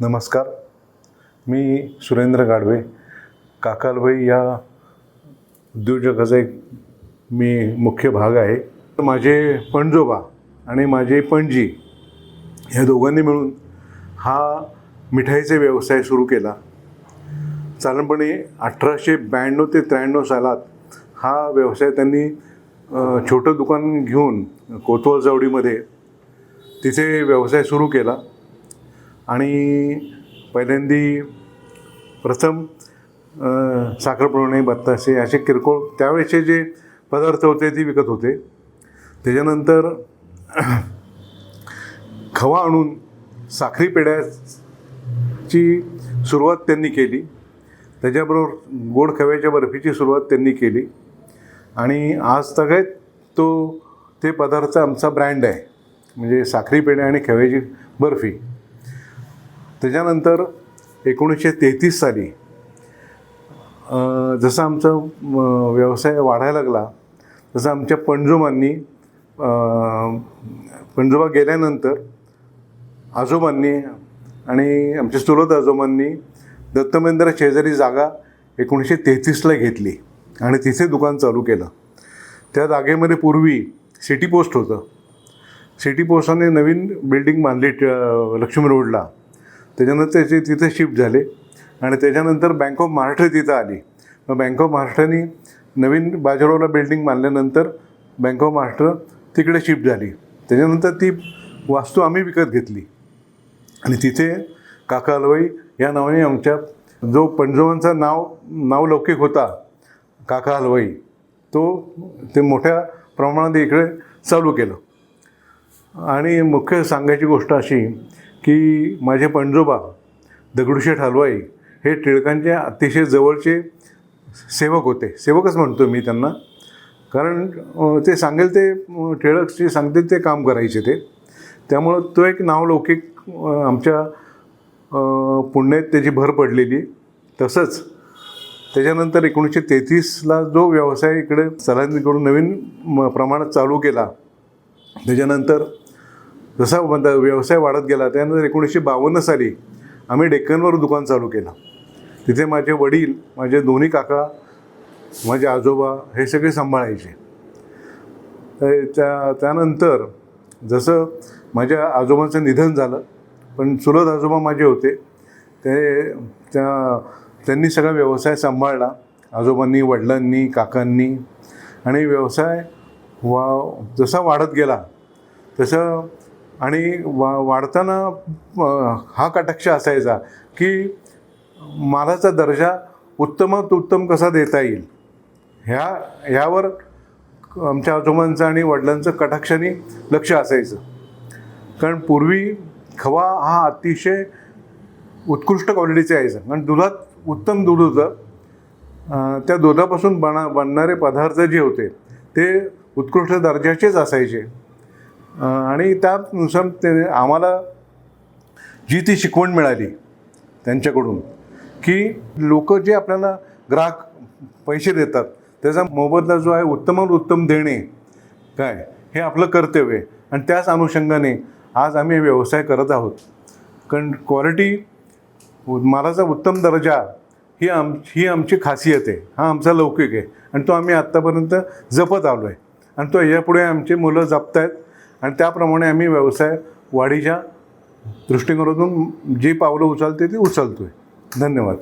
नमस्कार. मी सुरेंद्र गाडवे काकालबाई या उद्योजकाचा एक मी मुख्य भाग आहे. माझे पणजोबा आणि माझे पणजी ह्या दोघांनी मिळून हा मिठाईचा व्यवसाय सुरू केला. साधारणपणे अठराशे ब्याण्णव ते त्र्याण्णव सालात हा व्यवसाय त्यांनी छोटं दुकान घेऊन कोतवाल जवळीमध्ये तिथे व्यवसाय सुरू केला. आणि पहिल्यांदी प्रथम साखरपुरवणे बत्तासे असे किरकोळ त्यावेळेचे जे पदार्थ होते ते विकत होते. त्याच्यानंतर खवा आणून साखरी पेढ्याची सुरुवात त्यांनी केली. त्याच्याबरोबर गोड खव्याच्या बर्फीची सुरुवात त्यांनी केली. आणि आज तगायत तो ते पदार्थ आमचा ब्रँड आहे. म्हणजे साखरी पेढ्या आणि खव्याची बर्फी. त्याच्यानंतर एकोणीसशे तेहतीस साली जसं आमचा व्यवसाय वाढायला लागला तसं आमच्या पणजोबांनी पणजोबा गेल्यानंतर आजोबांनी आणि आमच्या चुलत आजोबांनी दत्तमेंद्र शेजारी जागा एकोणीसशे तेहतीसला घेतली आणि तिथे दुकान चालू केलं. त्या जागेमध्ये पूर्वी सिटी पोस्ट होतं. सिटी पोस्टाने नवीन बिल्डिंग बांधली ट- लक्ष्मी रोडला. त्याच्यानंतर त्याचे तिथं शिफ्ट झाले. आणि त्याच्यानंतर बँक ऑफ महाराष्ट्र तिथं आली. मग बँक ऑफ महाराष्ट्राने नवीन बाजारवाला बिल्डिंग बांधल्यानंतर बँक ऑफ महाराष्ट्र तिकडे शिफ्ट झाली. त्याच्यानंतर ती वास्तू आम्ही विकत घेतली. आणि तिथे काका हलवाई या नावाने आमच्या जो पणजोबांचा नाव नावलौकिक होता काका हलवाई तो ते मोठ्या प्रमाणात इकडे चालू केलं. आणि मुख्य सांगायची गोष्ट अशी की माझे पंजोबा दगडूशेठ हलवाई हे टिळकांचे अतिशय जवळचे सेवक होते. सेवकच म्हणतो मी त्यांना. कारण ते सांगेल ते टिळक जे सांगतील ते काम करायचे ते. त्यामुळं तो एक नावलौकिक आमच्या पुण्यात त्याची भर पडलेली तसंच त्याच्यानंतर एकोणीसशे तेहतीसला जो व्यवसाय इकडे सलांनीकडून नवीन म- प्रमाणात चालू केला. त्याच्यानंतर जसा बंद व्यवसाय वाढत गेला त्यानंतर एकोणीसशे बावन्न साली आम्ही डेक्कनवर दुकान चालू केलं. तिथे माझे वडील माझे दोन्ही काका माझे आजोबा हे सगळे सांभाळायचे. तर त्या त्यानंतर जसं माझ्या आजोबांचं निधन झालं पण चुलत आजोबा माझे होते ते त्या त्यांनी सगळा व्यवसाय सांभाळला आजोबांनी वडिलांनी काकांनी. आणि व्यवसाय वा जसा वाढत गेला तसं आणि वा वाढताना हा कटाक्ष असायचा की मालाचा दर्जा उत्तमात उत्तम कसा देता येईल? ह्या ह्यावर आमच्या आजोबांचं आणि वडिलांचं कटाक्षाने लक्ष असायचं. कारण पूर्वी खवा हा अतिशय उत्कृष्ट क्वालिटीचा यायचा. कारण दुधात उत्तम दूध होतं. त्या दुधापासून बना बनणारे पदार्थ जे होते ते उत्कृष्ट दर्जाचेच असायचे. आणि त्यानुसार ते आम्हाला जी ती शिकवण मिळाली त्यांच्याकडून की लोक जे आपल्याला ग्राहक पैसे देतात त्याचा मोबदला जो आहे उत्तमात उत्तम देणे काय हे आपलं कर्तव्य आहे. आणि त्याच अनुषंगाने आज आम्ही व्यवसाय करत आहोत. कारण क्वालिटी मालाचा उत्तम दर्जा ही आम ही आमची खासियत आहे. हा आमचा लौकिक आहे. आणि तो आम्ही आत्तापर्यंत जपत आलो आहे आणि तो यापुढे आमची मुलं जपत आहेत आणि त्याप्रमाणे आम्ही व्यवसाय वाढीच्या दृष्टिकोनातून जी पावलं उचलते ती उचलतो आहे धन्यवाद.